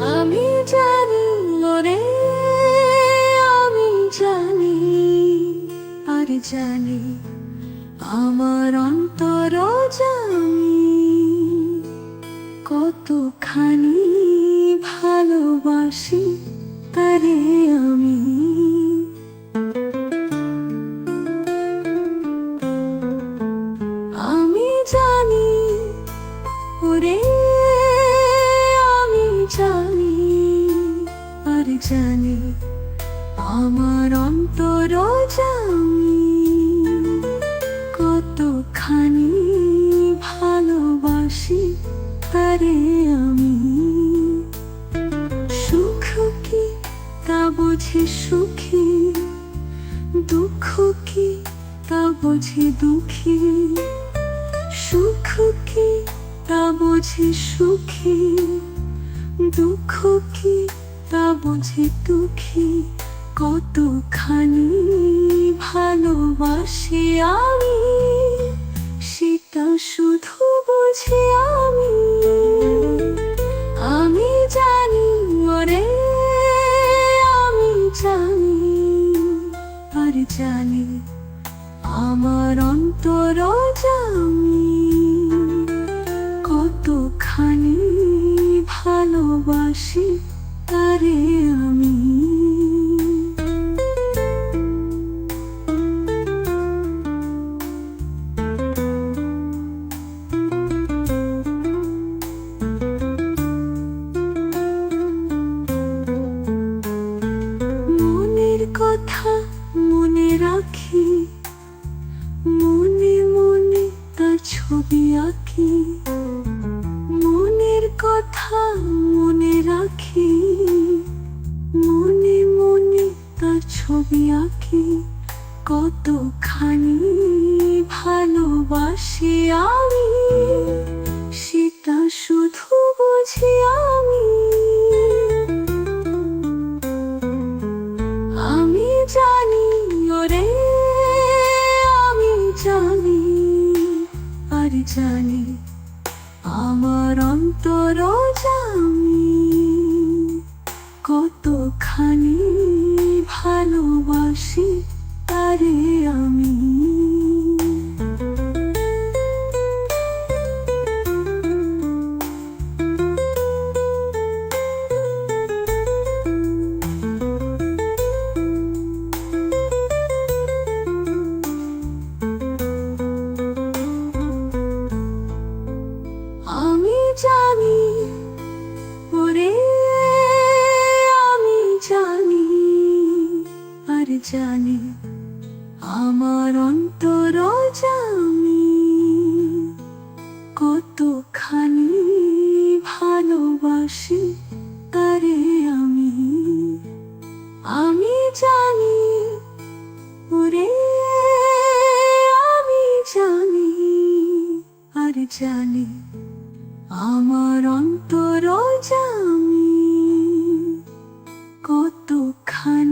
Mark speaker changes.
Speaker 1: আমি জানি মরে আমি জানি আর জানি আমার অন্তর জানি কতখানি ভালোবাসি তারে আমি। জানি, আমার অন্তর জানি কতখানি ভালোবাসি তারে আমি। সুখ কি তা বুঝি সুখী, দুঃখ কি তা বুঝি দুঃখী? সুখ কি তা বুঝি সুখী, দুঃখ কি তা বুঝি দুঃখী, কতখানি ভালোবাসি আমি। সেটা শুধু বুঝি আমি। আমি জানি, ওরে, আমি জানি। আর জানি আমার অন্তর জানি কতখানি ভালোবাসি তারে আমি। মনের কথা মনে রাখি, মনে মনে তার ছবি আঁকি। মনের কথা মনে রাখি ছবি আঁকি কতখানি ভালোবাসি আমি, সেটা শুধু বুঝি আমি। আমি জানি, ওরে, আমি জানি, আর জানি আমার অন্তর জানি কতখানি ভালোবাসি তারে আমি। আমি জানি জানি, আমার অন্তর জানি কতখানি ভালোবাসি তারে আমি। আমি জানি, ওরে, আমি জানি, আর জানি আমার অন্তর জানি কতখানি